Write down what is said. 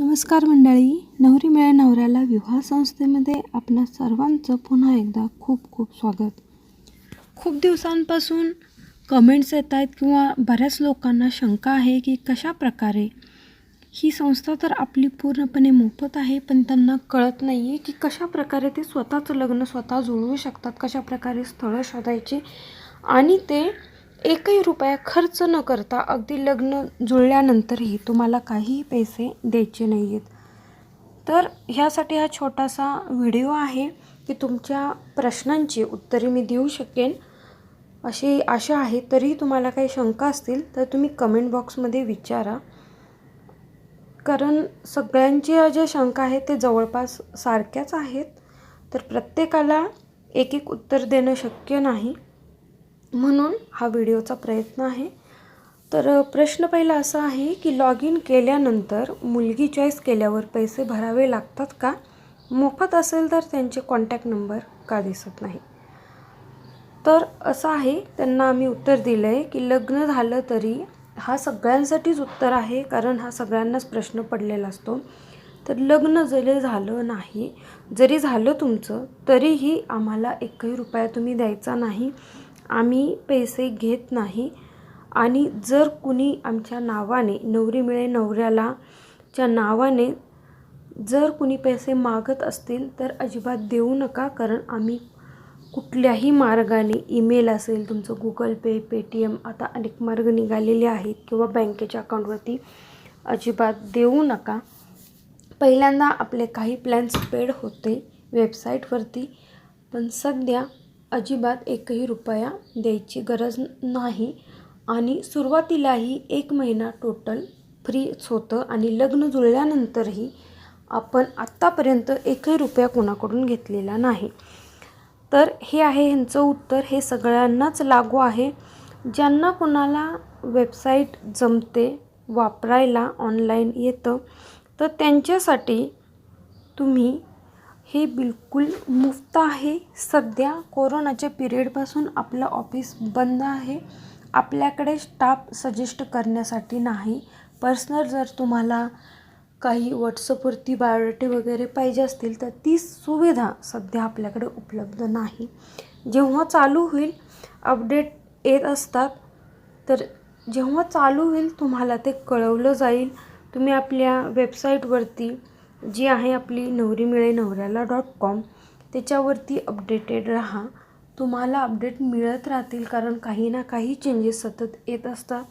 नमस्कार मंडळी. नवरी मिळे नवऱ्याला विवाह संस्थेमध्ये आपल्या सर्वांचं पुन्हा एकदा खूप खूप स्वागत. खूप दिवसांपासून कमेंट्स येत आहेत किंवा बऱ्याच लोकांना शंका आहे की कशा प्रकारे ही संस्था तर आपली पूर्णपणे मोफत आहे पण त्यांना कळत नाही आहे की कशा प्रकारे ते स्वतःचं लग्न स्वतः जुळवू शकतात कशा प्रकारे स्थळं शोधायची आणि ते एकही रुपया खर्च न करता अगदी लग्न जुळल्यानंतरही तुम्हाला काहीही पैसे द्यायचे नाही आहेत तर ह्यासाठी हा छोटासा व्हिडिओ आहे की तुमच्या प्रश्नांची उत्तरे मी देऊ शकेन. अशी आशा आहे तरी तुम्हाला काही शंका असतील तर तुम्ही कमेंट बॉक्समध्ये विचारा. कारण सगळ्यांच्या ज्या शंका आहेत ते जवळपास सारख्याच आहेत. तर प्रत्येकाला एक एक उत्तर देणं शक्य नाही. म्हणून हा व्हिडिओचा प्रयत्न आहे. तर प्रश्न पहिला असा आहे की लॉग इन केल्यानंतर मुलगी चॉईस केल्यावर पैसे भरावे लागतात का? मोफत असेल तर त्यांचे कॉन्टॅक्ट नंबर का दिसत नाही? तर असं आहे त्यांना आम्ही उत्तर दिलं आहे की लग्न झालं तरी हा सगळ्यांसाठीच उत्तर आहे कारण हा सगळ्यांनाच प्रश्न पडलेला असतो. तर लग्न जरी झालं नाही जरी झालं तुमचं तरीही आम्हाला एकही रुपया तुम्ही द्यायचा नाही. आम्ही पैसे घेत नाही. आणि जर कुणी आमच्या नावाने नवरी मिळे नवऱ्याला च्या नावाने जर कुणी पैसे मागत असतील तर अजिबात देऊ नका कारण आम्ही कुठल्याही मार्गाने ईमेल असेल तुमचं गुगल पे पेटीएम आता अनेक मार्ग निघालेले आहेत किंवा बँकेच्या अकाउंटवरती अजिबात देऊ नका. पहिल्यांदा आपले काही प्लॅन्स पेड होते वेबसाईटवरती पण सध्या अजिबात एकही रुपया द्यायची गरज नाही. आणि सुरुवातीलाही एक महिना टोटल फ्रीच होतं आणि लग्न जुळल्यानंतरही आपण आत्तापर्यंत एकही रुपया कोणाकडून घेतलेला नाही. तर हे आहे ह्यांचं उत्तर. हे सगळ्यांनाच लागू आहे. ज्यांना कोणाला वेबसाईट जमते वापरायला ऑनलाईन येतं तर त्यांच्यासाठी तुम्ही हे बिलकुल मुफ्त आहे. सध्या कोरोनाच्या पिरियडपासून आपलं ऑफिस बंद आहे. आपल्याकडे स्टाफ सजेस्ट करण्यासाठी नाही. पर्सनल जर तुम्हाला काही व्हॉट्सअपवरती बायोडेटे वगैरे पाहिजे असतील तर ती सुविधा सध्या आपल्याकडे उपलब्ध नाही. जेव्हा चालू होईल अपडेट येत असतात तर जेव्हा चालू होईल तुम्हाला ते कळवलं जाईल. तुम्ही आपल्या वेबसाईटवरती जी आहे आपली नवरी मिळे नवऱ्याला डॉट कॉम त्याच्यावरती अपडेटेड राहा. तुम्हाला अपडेट मिळत राहतील कारण काही ना काही चेंजेस सतत येत असतात.